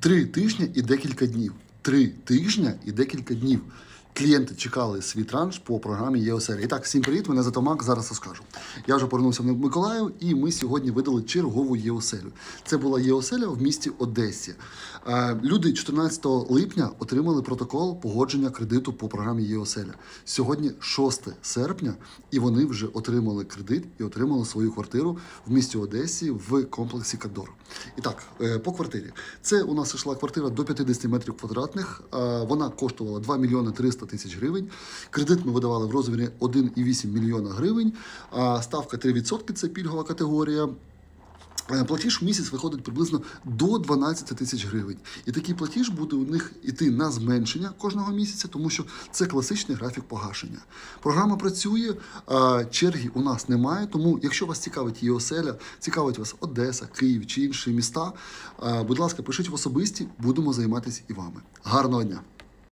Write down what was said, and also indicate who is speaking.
Speaker 1: Три тижні і декілька днів. Три тижні і декілька днів. Клієнти чекали свій транш по програмі ЄОСР. І так, всім привіт, мене звати Мак, зараз розкажу. Я вже повернувся в Миколаїв, і ми сьогодні видали чергову ЄОСЕЛю. Це була ЄОСЕЛя в місті Одесі. Е, Люди 14 липня отримали протокол погодження кредиту по програмі ЄОСЕЛя. Сьогодні 6 серпня, і вони вже отримали кредит і отримали свою квартиру в місті Одесі в комплексі Кадор. І так, е, по квартирі. Це у нас йшла квартира до 50 метрів квадратних. Е, Вона коштувала 2 мільйони 300 тисяч гривень. Кредит ми видавали в розмірі 1,8 мільйона гривень. А Ставка 3% – це пільгова категорія. Е, Платіж в місяць виходить приблизно до 12 тисяч гривень. І такий платіж буде у них іти на зменшення кожного місяця, тому що це класичний графік погашення. Програма працює, черги у нас немає. Тому, якщо вас цікавить її оселя, цікавить вас Одеса, Київ чи інші міста, будь ласка, пишіть в особисті, будемо займатися і вами. Гарного дня!